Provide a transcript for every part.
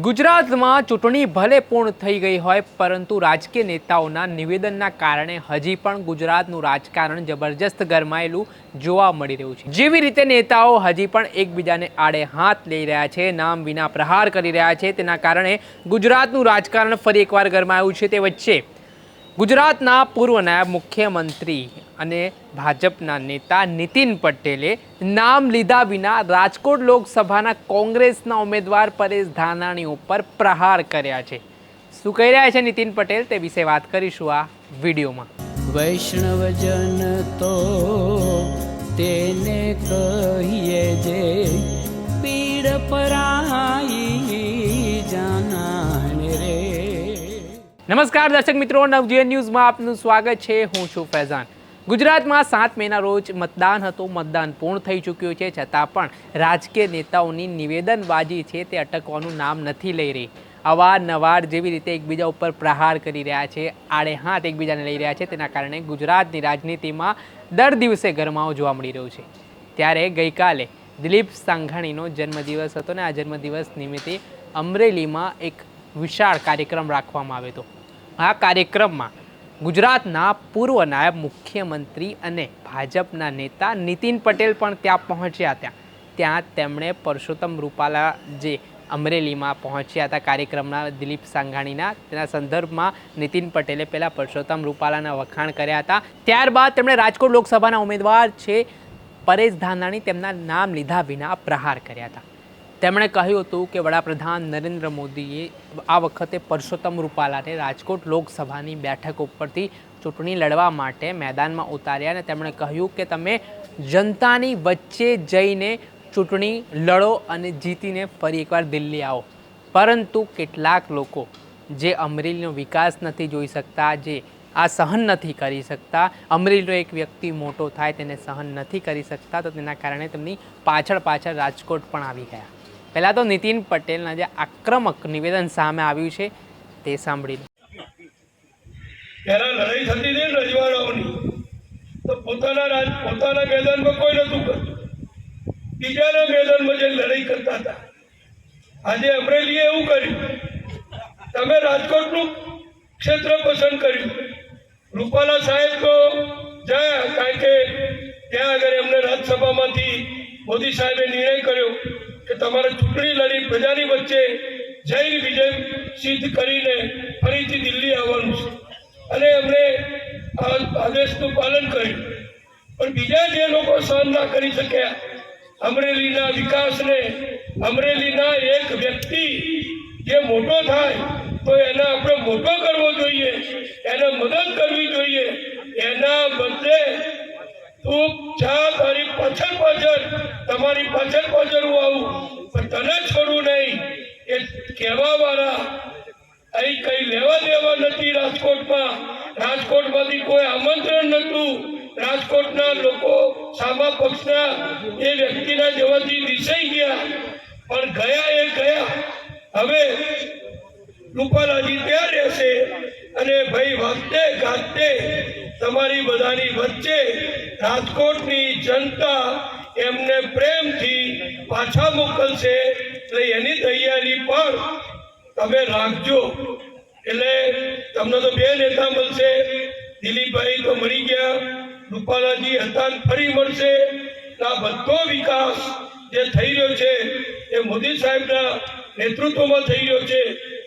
ગુજરાતમાં ચૂંટણી ભલે પૂર્ણ થઈ ગઈ હોય, પરંતુ રાજકીય નેતાઓના નિવેદનના કારણે હજી પણ ગુજરાતનું રાજકારણ જબરજસ્ત ગરમાયેલું જોવા મળી રહ્યું છે. જેવી રીતે નેતાઓ હજી પણ એકબીજાને આડે હાથ લઈ રહ્યા છે, નામ વિના પ્રહાર કરી રહ્યા છે, તેના કારણે ગુજરાતનું રાજકારણ ફરી એકવાર ગરમાયું છે તે વચ્ચે. ગુજરાતના પૂર્વ નાયબ મુખ્યમંત્રી અને ભાજપના નેતા નીતિન પટેલે નામ લીધા વિના રાજકોટ લોકસભાના કોંગ્રેસના ઉમેદવાર પરેશ ધાનાણી ઉપર પ્રહાર કર્યા છે. શું કહી રહ્યા છે નીતિન પટેલ તે વિશે વાત કરીશું આ વિડીયોમાં. વૈષ્ણવજન તો તેને કહીએ જે પીડ પરાઈ જાનાને રે. નમસ્કાર દર્શક મિત્રો નવજીવન ન્યૂઝમાં આપનું સ્વાગત છે. હું છું ફૈઝાન. ગુજરાતમાં સાત મેના રોજ મતદાન હતું. મતદાન પૂર્ણ થઈ ચૂક્યું છે. છતાં પણ રાજકીય નેતાઓની નિવેદનબાજી છે તે અટકવાનું નામ નથી લઈ રહી. અવારનવાર જેવી રીતે એકબીજા ઉપર પ્રહાર કરી રહ્યા છે, આડે હાથ એકબીજાને લઈ રહ્યા છે. તેના કારણે ગુજરાતની રાજનીતિમાં દર દિવસે ગરમાવો જોવા મળી રહ્યો છે. ત્યારે ગઈકાલે દિલીપ સાંઘાણીનો જન્મદિવસ હતો ને આ જન્મદિવસ નિમિત્તે અમરેલીમાં એક વિશાળ કાર્યક્રમ રાખવામાં આવ્યો હતો. આ કાર્યક્રમમાં ગુજરાતના પૂર્વ નાયબ મુખ્યમંત્રી અને ભાજપના નેતા નીતિન પટેલ પણ ત્યાં પહોંચ્યા હતા. ત્યાં તેમણે પરસોત્તમ રૂપાલા જે અમરેલીમાં પહોંચ્યા હતા કાર્યક્રમના દિલીપ સાંઘાણીના, તેના સંદર્ભમાં નીતિન પટેલે પહેલાં પરસોત્તમ રૂપાલાના વખાણ કર્યા હતા. ત્યારબાદ તેમણે રાજકોટ લોકસભાના ઉમેદવાર છે પરેશ ધાનાણી તેમના નામ લીધા વિના પ્રહાર કર્યા હતા. તેમણે કહ્યું હતું કે વડાપ્રધાન નરેન્દ્ર મોદીએ આ વખતે પરસોત્તમ રૂપાલાને રાજકોટ લોકસભાની બેઠક ઉપરથી ચૂંટણી લડવા માટે મેદાનમાં ઉતાર્યા અને તેમણે કહ્યું કે તમે જનતાની વચ્ચે જઈને ચૂંટણી લડો અને જીતીને ફરી એકવાર દિલ્હી આવો. પરંતુ કેટલાક લોકો જે અમરેલીનો વિકાસ નથી જોઈ શકતા, જે આ સહન નથી કરી શકતા, અમરેલીનો એક વ્યક્તિ મોટો થાય તેને સહન નથી કરી શકતા, તો તેના કારણે તેમની પાછળ પાછળ રાજકોટ પણ આવી ગયા. પહેલાં તો નીતિન પટેલના જે આક્રમક નિવેદન સામે આવ્યું છે, તે સાંભળી. પહેલા લડાઈ થતી હતી રજવાડાઓની પોતાના રાજ કોઈ નતું કરતું. બીજાના મેદાનમાં જે લડાઈ કરતા હતા. આજે અમરેલીએ એવું કર્યું. તમે રાજકોટનું ક્ષેત્ર પસંદ કર્યું. રૂપાલા સાહેબ તો જયા, કારણ કે ત્યાં આગળ એમને રાજ્યસભામાંથી મોદી સાહેબે નિર્ણય કર્યો. કે તમારે ચૂંટણી લડી, પ્રજાની વચ્ચે જૈન વિજય સિદ્ધ કરીને ફરીથી દિલ્હી આવવાનું છે. અને એમણે આદેશનું પાલન કર્યું. પણ બીજા જે લોકો સહન ના કરી શક્યા, અમરેલીના વિકાસને, અમરેલીના એક વ્યક્તિ જે મોટો થાય, તો એને આપણે મોટો કરવો જોઈએ, એને મદદ કરવી જોઈએ. એના બદલે તું ચા તારી પાછળ પાછળ તમારી પાછળ પાછળ હું આવું. પણ તને છોડું નહીં. એ કહેવા વાળા અહીં કઈ લેવા દેવા નથી રાજકોટમાં. રાજકોટમાંથી કોઈ આમંત્રણ નહોતું. રાજકોટના લોકો, સામા પક્ષના એ વ્યક્તિના જવાથી દિશાઈ ગયા. પણ ગયા એ ગયા. હવે રૂપાલાજી ત્યાં રહેશે અને ભાઈ વાગતે ગાતે તમારી બધાની વચ્ચે રાજકોટની જનતા એમને પ્રેમથી પાછા મોકલશે. એટલે એની તૈયારી પણ તમે રાખજો. એટલે તમને તો બે નેતા મળશે. દિલીપભાઈ તો મળી ગયા. રૂપાલાજી હતા ફરી મળશે. આ બધો વિકાસ જે થઈ રહ્યો છે એ મોદી સાહેબના નેતૃત્વમાં થઈ રહ્યો છે.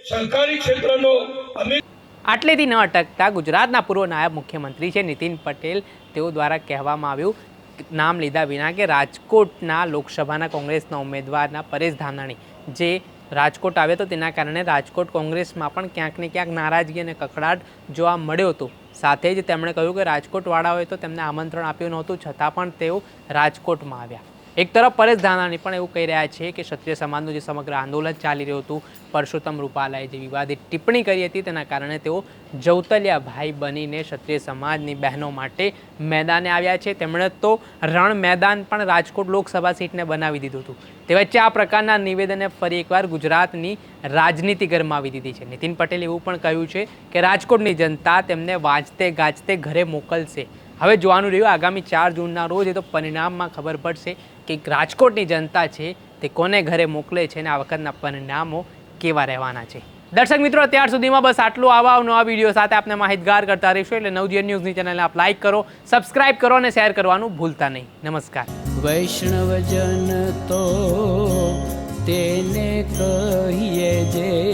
સરકારી ક્ષેત્રનો અમે આટલેથી ન અટકતા ગુજરાતના પૂર્વ નાયબ મુખ્યમંત્રી છે નીતિન પટેલ. તેઓ દ્વારા કહેવામાં આવ્યું નામ લીધા વિના કે રાજકોટના લોકસભાના કોંગ્રેસના ઉમેદવારના પરેશ ધાનાણી જે રાજકોટ આવ્યો હતો તેના કારણે રાજકોટ કોંગ્રેસમાં પણ ક્યાંક ને ક્યાંક નારાજગી અને કકડાટ જોવા મળ્યો હતો. સાથે જ તેમણે કહ્યું કે રાજકોટવાળાઓએ તો તેમને આમંત્રણ આપ્યું નહોતું, છતાં પણ તેઓ રાજકોટમાં આવ્યા. એક તરફ પરેશ ધાનાણી પણ એવું કહી રહ્યા છે કે ક્ષત્રિય સમાજનું જે સમગ્ર આંદોલન ચાલી રહ્યું હતું, પરસોત્તમ રૂપાલાએ જે વિવાદિત ટિપ્પણી કરી હતી તેના કારણે તેઓ જૌતલિયા ભાઈ બનીને ક્ષત્રિય સમાજની બહેનો માટે મેદાને આવ્યા છે. તેમણે તો રણ મેદાન પણ રાજકોટ લોકસભા સીટને બનાવી દીધું હતું. તે વચ્ચે આ પ્રકારના નિવેદને ફરી એકવાર ગુજરાતની રાજનીતિ ગરમાવી દીધી છે. નીતિન પટેલે એવું પણ કહ્યું છે કે રાજકોટની જનતા તેમને વાંચતે ગાજતે ઘરે મોકલશે. હવે જોવાનું રહ્યું, આગામી ચાર જૂનના રોજ, એ તો પરિણામમાં ખબર પડશે કે રાજકોટની જનતા છે, તે કોને ઘરે મોકલે છે અને આ વખતના પરિણામો કેવા રહેવાના છે. દર્શક મિત્રો, અત્યાર સુધીમાં બસ આટલું. આવા નવા વીડિયો સાથે આપને માહિતગાર કરતા રહીશું. એટલે નવજીવન ન્યૂઝની ચેનલને આપ લાઇક કરો, સબસ્ક્રાઇબ કરો અને શેર કરવાનું ભૂલતા નહીં. નમસ્કાર. વૈષ્ણવજન તો તેને કહીએ જે